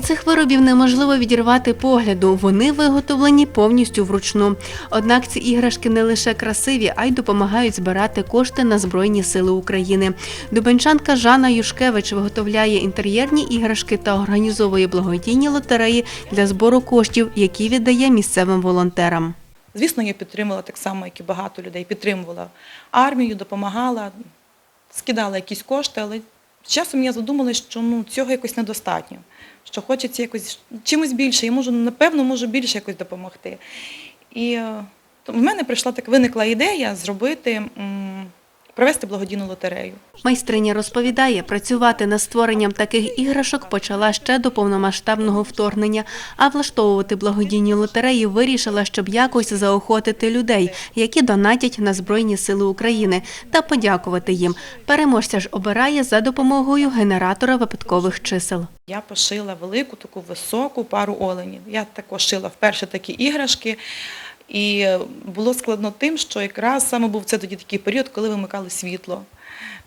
цих виробів неможливо відірвати погляду. Вони виготовлені повністю вручну. Однак ці іграшки не лише красиві, а й допомагають збирати кошти на Збройні Сили України. Дубенчанка Жанна Юшкевич виготовляє інтер'єрні іграшки та організовує благодійні лотереї для збору коштів, які віддає місцевим волонтерам. Звісно, я підтримувала так само, як і багато людей. Підтримувала армію, допомагала, скидала якісь кошти, але часом я задумалася, що ну, цього якось недостатньо. Що хочеться якось чимось більше. Я можу, напевно, можу більше якось допомогти. І е, то в мене прийшла так, виникла ідея зробити, провести благодійну лотерею. Майстриня розповідає, працювати над створенням таких іграшок почала ще до повномасштабного вторгнення, а влаштовувати благодійні лотереї вирішила, щоб якось заохотити людей, які донатять на Збройні Сили України, та подякувати їм. Переможця ж обирає за допомогою генератора випадкових чисел. Я пошила велику, таку високу пару оленів. Я також шила вперше такі іграшки. І було складно тим, що якраз саме був це тоді такий період, коли вимикали світло.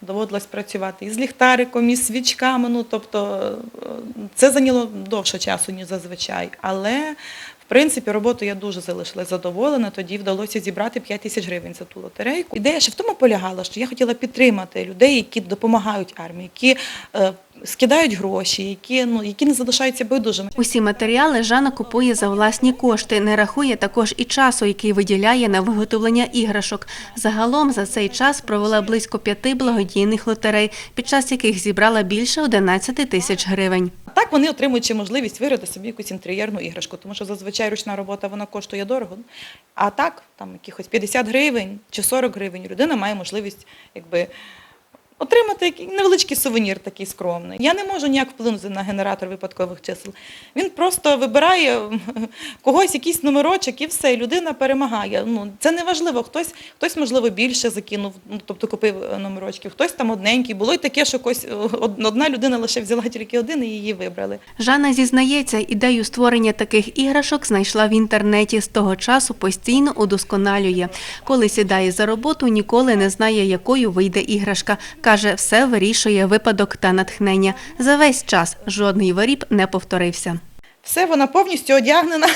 Доводилось працювати і з ліхтариком, і з свічками. Ну, тобто е, це зайняло довше часу, ніж зазвичай. Але, в принципі, роботу я дуже залишилась задоволена. Тоді вдалося зібрати 5 тисяч гривень за ту лотерейку. Ідея ще в тому полягала, що я хотіла підтримати людей, які допомагають армії, які е, скидають гроші, які, ну, які не залишаються байдужими. Усі матеріали Жанна купує за власні кошти, не рахує також і часу, який виділяє на виготовлення іграшок. Загалом за цей час провела близько п'яти благодійних лотерей, під час яких зібрала більше 11 тисяч гривень. Так вони отримують можливість виграти собі якусь інтер'єрну іграшку, тому що зазвичай ручна робота вона коштує дорого. А так, там якихось 50 гривень чи 40 гривень людина має можливість якби, отримати невеличкий сувенір такий скромний. Я не можу ніяк вплинути на генератор випадкових чисел. Він просто вибирає когось якийсь номерочок і все, людина перемагає. Ну, це не важливо. Хтось, хтось, можливо, більше закинув, ну, тобто купив е, номерочків, хтось там одненький. Було й таке, що когось, е, одна людина лише взяла тільки один і її вибрали. Жанна зізнається, ідею створення таких іграшок знайшла в інтернеті. З того часу постійно удосконалює. Коли сідає за роботу, ніколи не знає, якою вийде іграшка. Каже, все вирішує випадок та натхнення. За весь час жодний виріб не повторився. Все, вона повністю одягнена,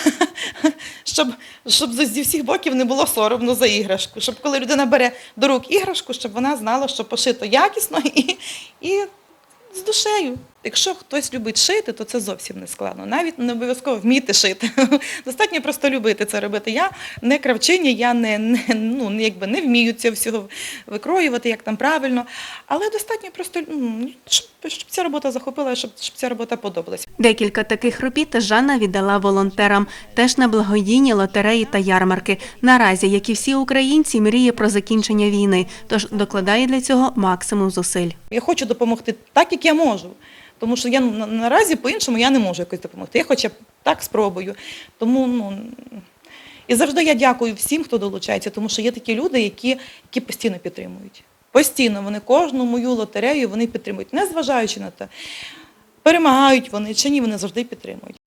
щоб, щоб зі всіх боків не було соромно за іграшку. Щоб коли людина бере до рук іграшку, щоб вона знала, що пошито якісно і, і з душею. Якщо хтось любить шити, то це зовсім не складно. Навіть не обов'язково вміти шити. Достатньо просто любити це робити. Я не кравчиня, я не, не, ну, якби не вмію цього всього викроювати, як там правильно. Але достатньо просто, щоб, щоб ця робота захопила, щоб, щоб ця робота подобалась. Декілька таких робіт Жанна віддала волонтерам, теж на благодійні лотереї та ярмарки. Наразі, як і всі українці, мріє про закінчення війни, тож докладає для цього максимум зусиль. Я хочу допомогти так, як я можу. Тому що я на- наразі по-іншому я не можу якось допомогти. Я хоча б так спробую. Тому ну і завжди я дякую всім, хто долучається, тому що є такі люди, які, які постійно підтримують. Постійно вони кожну мою лотерею вони підтримують, незважаючи на те, перемагають вони чи ні, вони завжди підтримують.